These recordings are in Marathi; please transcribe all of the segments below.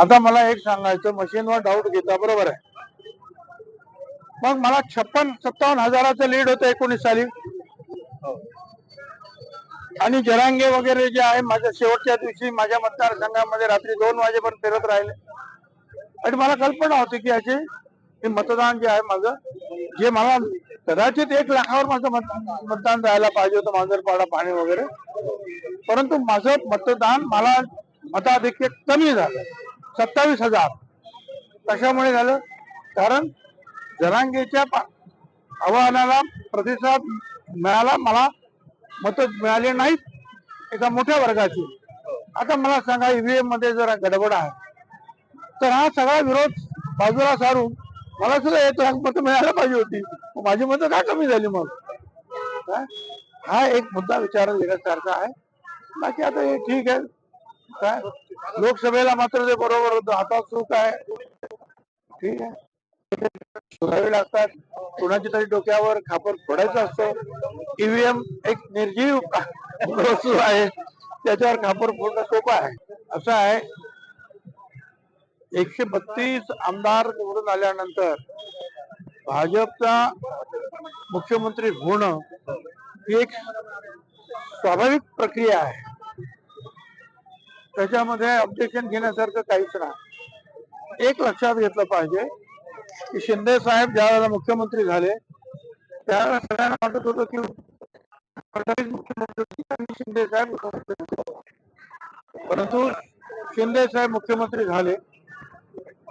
आता मला एक सांगायचं मशीनवर डाऊट घेता बरोबर आहे. मग मला छप्पन सत्तावन्न हजाराचं लीड होतं एकोणीस साली. आणि जरांगे वगैरे जे आहे माझ्या शेवटच्या दिवशी माझ्या मतदारसंघामध्ये रात्री दोन वाजेपर्यंत फिरत राहिले. आणि मला कल्पना होती की अशी हे मतदान जे आहे माझं जे मला कदाचित एक लाखावर माझं मतदान मतदान जायला पाहिजे होतं मांजरपाडा पाणी वगैरे. परंतु माझं मतदान मला मताधिक्य कमी झालं. सत्तावीस हजार. कशामुळे झालं? कारण जरांगेच्या आव्हानाला प्रतिसाद मिळाला मला मत मिळाले नाहीत एका मोठ्या वर्गाची. आता मला सांगा ईव्हीएममध्ये जरा गडबड आहे. तर हा सगळा विरोध बाजूला सारून मला सुद्धा एक लाख मतं मिळायला पाहिजे होती. माझी मतं का कमी झाली मग? काय? हा एक मुद्दा विचारात घेण्यासारखा आहे. बाकी आता हे ठीक आहे. काय? लोकसभेला मात्र ते बरोबर होतं. आता सुख आहे ठीक आहे. शोधावे लागतात. कोणाच्या तरी डोक्यावर खापर फोडायचं असतं. ईव्हीएम एक निर्जीव वस्तू आहे. त्याच्यावर खापर फोडणं सोपं आहे. असं आहे. एकशे बत्तीस आमदार निवडून आल्यानंतर भाजपचा मुख्यमंत्री होणं ही एक स्वाभाविक प्रक्रिया आहे. त्याच्यामध्ये ऑब्जेक्शन घेण्यासारखं काहीच नाही. एक लक्षात घेतलं पाहिजे की शिंदे साहेब ज्यावेळेला मुख्यमंत्री झाले त्यावेळेला सगळ्यांना वाटत होतं की फडणवीस मुख्यमंत्री आणि शिंदे साहेब मुख्यमंत्री परंतु शिंदे साहेब मुख्यमंत्री झाले.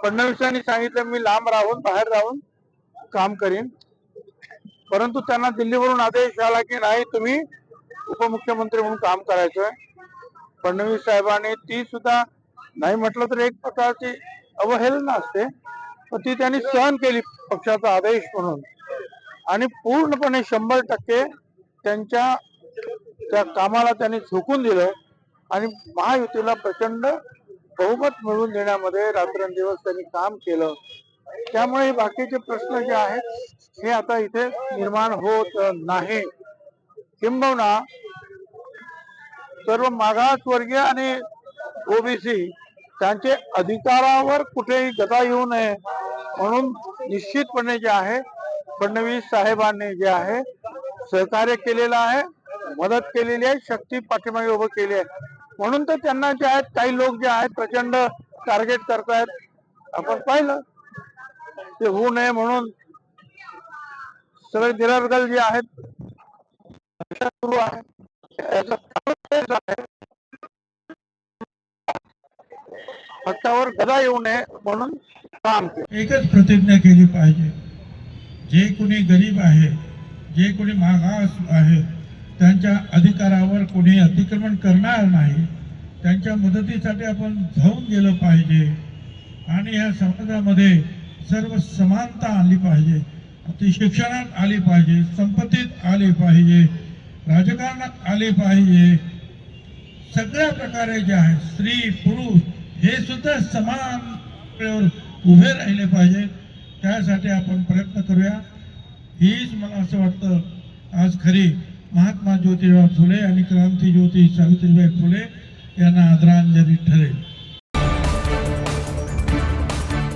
फडणवीसांनी सांगितलं मी लांब राहून बाहेर राहून काम करीन. परंतु त्यांना दिल्लीवरून आदेश आला की नाही तुम्ही उपमुख्यमंत्री म्हणून काम करायचंय. फडणवीस साहेबांनी ती सुद्धा नाही म्हटलं तर एक प्रकारची अवहेलना असते. पण ती त्यांनी सहन केली पक्षाचा आदेश म्हणून. आणि पूर्णपणे शंभर टक्के त्यांच्या त्या कामाला त्यांनी झोकून दिलं आणि महायुतीला प्रचंड बहुमत मिळवून देण्यामध्ये रात्रंदिवस त्यांनी काम केलं. त्यामुळे बाकीचे प्रश्न जे आहेत हे आता इथे निर्माण होत नाही. किंबहुना सर्व मागासवर्गीय आणि ओबीसी त्यांचे अधिकारावर कुठेही गदा येऊ नये म्हणून निश्चितपणे जे आहे फडणवीस साहेबांनी जे आहे सहकार्य केलेलं आहे मदत केलेली आहे शक्ती पाठीमागे उभं केली आहे. म्हणून तर त्यांना जे आहेत काही लोक जे आहेत प्रचंड टार्गेट करतायत. आपण पाहिलं ते होऊ नये म्हणून सगळे निरर्गल जे आहेत सुरू आहे. येऊ नये म्हणून काम एकच प्रतिज्ञा केली पाहिजे. जे कोणी गरीब आहे जे कोणी मागास आहे त्यांच्या अधिकारावर कोणी अतिक्रमण करणार नाही त्यांच्या मदतीसाठी आपण धावून गेलं पाहिजे. आणि या समाजामध्ये सर्व समानता आली पाहिजे. ती शिक्षणात आली पाहिजे संपत्तीत आली पाहिजे राजकारणात आली पाहिजे. सगळ्या प्रकारे जे आहे स्त्री पुरुष हे सुद्धा समान वेळेवर उभे राहिले पाहिजे. त्यासाठी आपण प्रयत्न करूया. हीच मला असं वाटतं आज खरी महात्मा ज्योतिराव फुले आणि क्रांती ज्योती सावित्रीबाई फुले यांना आदरांजली ठरेल.